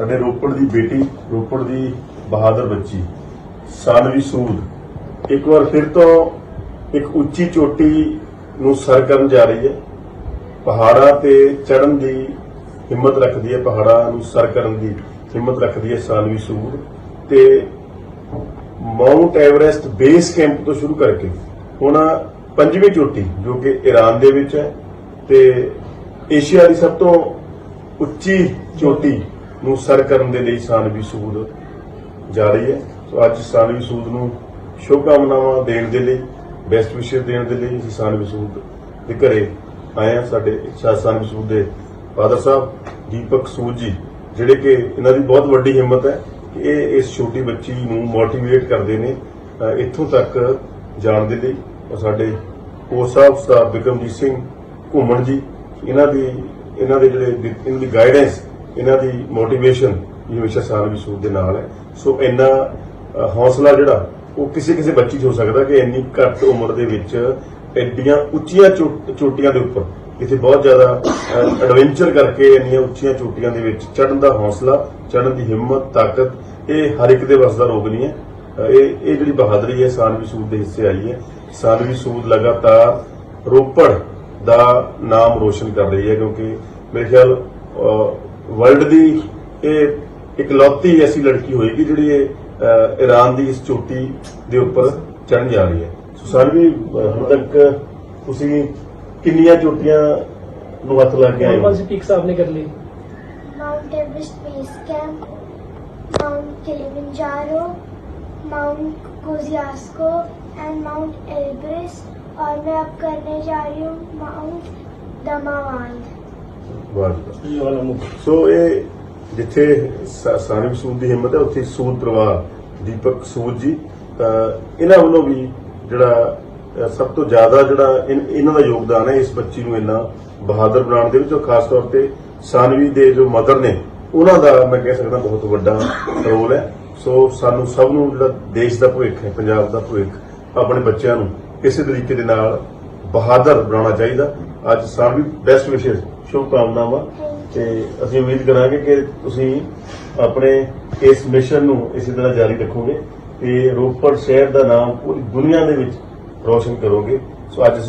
ਸਾਡੇ ਰੋਪੜ ਦੀ ਬੇਟੀ, ਰੋਪੜ ਦੀ ਬਹਾਦਰ ਬੱਚੀ ਸਾਨਵੀ ਸੂਦ। ਇੱਕ ਵਾਰ ਫਿਰ ਤੋਂ ਇੱਕ ਉੱਚੀ ਚੋਟੀ ਨੂੰ ਸਰ ਕਰਨ ਜਾ ਰਹੀ ਹੈ। ਪਹਾੜਾਂ ਤੇ ਚੜਨ ਦੀ ਹਿੰਮਤ ਰੱਖਦੀ ਹੈ, ਪਹਾੜਾਂ ਨੂੰ ਸਰ ਕਰਨ ਦੀ ਹਿੰਮਤ ਰੱਖਦੀ ਹੈ ਸਾਨਵੀ ਸੂਦ ਤੇ ਮਾਊਂਟ ਐਵਰੈਸਟ ਬੇਸ ਕੈਂਪ ਤੋਂ ਸ਼ੁਰੂ ਕਰਕੇ ਹੁਣ ਪੰਜਵੀਂ ਚੋਟੀ, ਜੋ ਕਿ ਈਰਾਨ ਦੇ ਵਿੱਚ ਹੈ ਤੇ ਏਸ਼ੀਆ ਦੀ ਸਭ ਤੋਂ ਉੱਚੀ ਚੋਟੀ ਨੂੰ ਸਰ ਕਰਨ ਦੇ ਲਈ ਸਾਨਵੀ ਸੂਦ ਜਾ ਰਹੀ ਹੈ। ਸੋ ਅੱਜ ਸਾਨਵੀ ਸੂਦ ਨੂੰ ਸ਼ੁਭਕਾਮਨਾਵਾਂ ਦੇਣ ਦੇ ਲਈ ਬੈਸਟ ਵਿਸ਼ੇਸ ਦੇਣ ਦੇ ਲਈ ਅਸੀਂ ਸਾਨਵੀ ਸੂਦ ਦੇ ਘਰੇ ਆਏ ਆ ਸਾਡੇ ਸ਼ਾਹ ਸਾਨਵੀ ਸੂਦ ਦੇ ਫਾਦਰ ਸਾਹਿਬ ਦੀਪਕ ਸੂਦ ਜੀ, ਜਿਹੜੇ ਕਿ ਇਹਨਾਂ ਦੀ ਬਹੁਤ ਵੱਡੀ ਹਿੰਮਤ ਹੈ ਕਿ ਇਹ ਇਸ ਛੋਟੀ ਬੱਚੀ ਨੂੰ ਮੋਟੀਵੇਟ ਕਰਦੇ ਨੇ ਇੱਥੋਂ ਤੱਕ ਜਾਣ ਦੇ ਲਈ। ਔਰ ਸਾਡੇ ਕੋਚ ਸਾਹਿਬ ਸਟਾਫ ਬਿਕਰਮਜੀਤ ਸਿੰਘ ਘੁੰਮਣ ਜੀ, ਇਹਨਾਂ ਦੀ, ਇਹਨਾਂ ਦੇ ਜਿਹੜੇ, ਇਹਨਾਂ ਦੀ ਗਾਈਡੈਂਸ ਇਹਨਾਂ ਦੀ ਮੋਟੀਵੇਸ਼ਨ ਇਹ ਹਮੇਸ਼ਾ ਸਾਨਵੀ ਸੂਦ ਦੇ ਨਾਲ ਹੈ। ਸੋ ਇੰਨਾ ਹੌਸਲਾ ਜਿਹੜਾ, ਉਹ ਕਿਸੇ ਕਿਸੇ ਬੱਚੀ 'ਚ ਹੋ ਸਕਦਾ ਕਿ ਇੰਨੀ ਘੱਟ ਉਮਰ ਦੇ ਵਿੱਚ ਐਡੀਆਂ ਉੱਚੀਆਂ ਚੋਟੀਆਂ ਦੇ ਉੱਪਰ, ਇੱਥੇ ਬਹੁਤ ਜ਼ਿਆਦਾ ਐਡਵੈਂਚਰ ਕਰਕੇ ਇੰਨੀਆਂ ਉੱਚੀਆਂ ਚੋਟੀਆਂ ਦੇ ਵਿੱਚ ਚੜਨ ਦਾ ਹੌਸਲਾ ਚੜਨ ਦੀ ਹਿੰਮਤ, ਤਾਕਤ, ਇਹ ਹਰ ਇੱਕ ਦੇ ਵੱਸ ਦਾ ਰੋਗ ਨਹੀਂ ਹੈ। ਇਹ ਇਹ ਜਿਹੜੀ ਬਹਾਦਰੀ ਹੈ ਸਾਨਵੀ ਸੂਦ ਦੇ ਹਿੱਸੇ ਆਈ ਹੈ। ਸਾਨਵੀ ਸੂਦ ਲਗਾਤਾਰ ਰੋਪੜ ਦਾ ਨਾਮ ਰੋਸ਼ਨ ਕਰ ਰਹੀ ਹੈ, ਕਿਉਂਕਿ ਮੇਰੇ ਖਿਆਲ ਵਰਲਡ ਦੀ ਇਹ ਇਕਲੌਤੀ ਐਸੀ ਲੜਕੀ ਹੋਏਗੀ ਜਿਹੜੀ ਇਹ ਅ, ਈਰਾਨ ਦੀ ਇਸ ਚੋਟੀ ਦੇ ਉੱਪਰ ਚੜ੍ਹਨ ਜਾ ਰਹੀ ਹੈ ਸੋ ਸਾਨਵੀ ਅ, ਹੁਣ ਤੱਕ ਤੁਸੀਂ ਕਿੰਨੀਆਂ ਚੋਟੀਆਂ ਨੂੰ ਹੱਥ ਲਾ ਕੇ ਆਏ कौन ਹੋ कौन सी पिक्स आपने कर ली Mount Everest base camp Mount Kilimanjaro Mount Kosciuszko and Mount Elbrus और मैं अब करने जा रही हूँ माउंट दमावांद ਸੋ ਇਹ ਜਿੱਥੇ ਸਾ- ਸਾਨਵੀ ਸੂਦ ਦੀ ਹਿੰਮਤ ਹੈ ਉੱਥੇ ਸੂਦ ਪਰਿਵਾਰ ਦੀਪਕ ਸੂਦ ਜੀ। ਇਹਨਾਂ ਵੱਲੋਂ ਵੀ ਜਿਹੜਾ ਸਭ ਤੋਂ ਜ਼ਿਆਦਾ ਜਿਹੜਾ ਇਹਨਾਂ ਦਾ ਯੋਗਦਾਨ ਹੈ ਇਸ ਬੱਚੀ ਨੂੰ ਇੰਨਾ ਬਹਾਦਰ ਬਣਾਉਣ ਦੇ ਵਿੱਚ ਔਰ ਖਾਸ ਤੌਰ ਤੇ ਸਾਨਵੀ ਦੇ ਜੋ ਮਦਰ ਨੇ ਉਹਨਾਂ ਦਾ ਮੈਂ ਕਹਿ ਸਕਦਾ ਬਹੁਤ ਵੱਡਾ ਰੋਲ ਹੈ। ਸੋ ਸਾਨੂੰ ਸਭ ਨੂੰ ਜਿਹੜਾ ਦੇਸ਼ ਦਾ ਭਵਿੱਖ ਹੈ ਪੰਜਾਬ ਦਾ ਭਵਿੱਖ ਆਪਣੇ ਬੱਚਿਆਂ ਨੂੰ ਕਿਸੇ ਤਰੀਕੇ ਦੇ ਨਾਲ ਬਹਾਦਰ ਬਣਾਉਣਾ ਚਾਹੀਦਾ। ਅੱਜ ਸਾਨਵੀ ਬੈਸਟ ਵਿਸ਼ੇਸ ਸ਼ੁਭ ਕਾਮਨਾਵਾਂ ਤੇ ਅਸੀਂ ਉਮੀਦ ਕਰਾਂਗੇ ਕਿ ਤੁਸੀਂ ਆਪਣੇ ਇਸ ਮਿਸ਼ਨ ਨੂੰ ਇਸੇ ਤਰ੍ਹਾਂ ਜਾਰੀ ਰੱਖੋਗੇ ਤੇ ਰੋਪੜ ਸ਼ਹਿਰ ਦਾ ਨਾਮ ਪੂਰੀ ਦੁਨੀਆ ਦੇ ਵਿੱਚ ਰੋਸ਼ਨ ਕਰੋਗੇ। ਸੋ ਅੱਜ